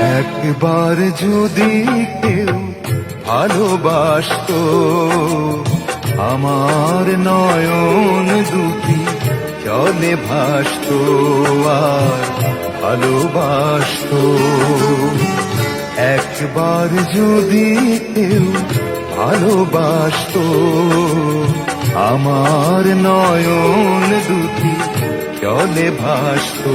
একবার যদি কেউ ভালোবাসতো, আমার নয়ন দুটি জলে ভাসতো আর ভালোবাসতো। একবার যদি কেউ ভালোবাসতো, আমার নয়ন দুটি জলে ভাসতো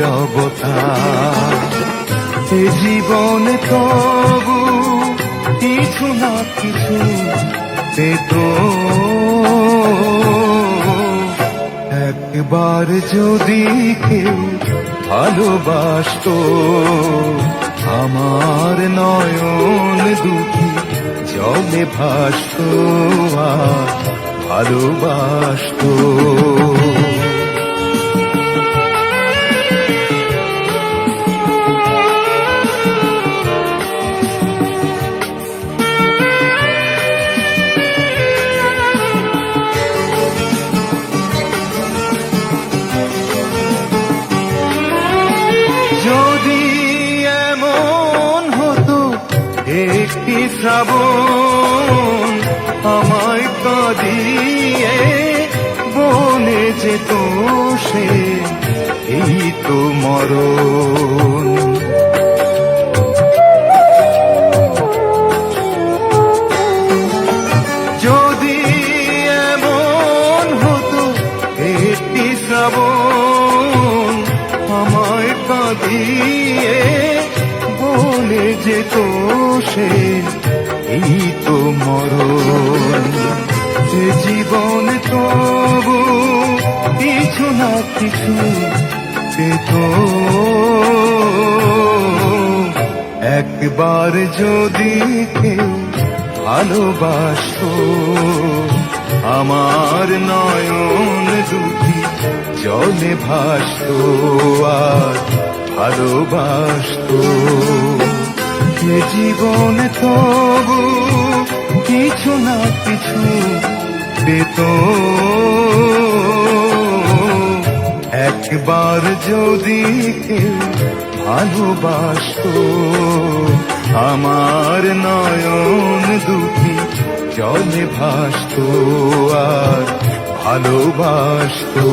নীরবতা এ জীবন তবু কিছু না কিছু পেত। একবার যদি কেউ ভালোবাসতো, আমার নয়ন দুটি জলে ভাসতো ভালোবাসতো। একটি শ্রাবণ, আমায় কাঁদিয়ে বলে যেত সে, এই তো মরণ। যদি এমন হতো একটি শ্রাবণ, আমায় কাঁদিয়ে যেত সে, এই তো মরণ। যে জীবন তবু কিছু না কিছু পেত একবার যদি কেউ ভালোবাসতো, আমার নয়ন দুটি জলে ভাসতো আর ভালোবাসতো। এ জীবন তবু কিছু না কিছু পেত। একবার যদি কেউ ভালোবাসতো, আমার নয়ন দুটি জলে ভাসতো আর ভালোবাসতো।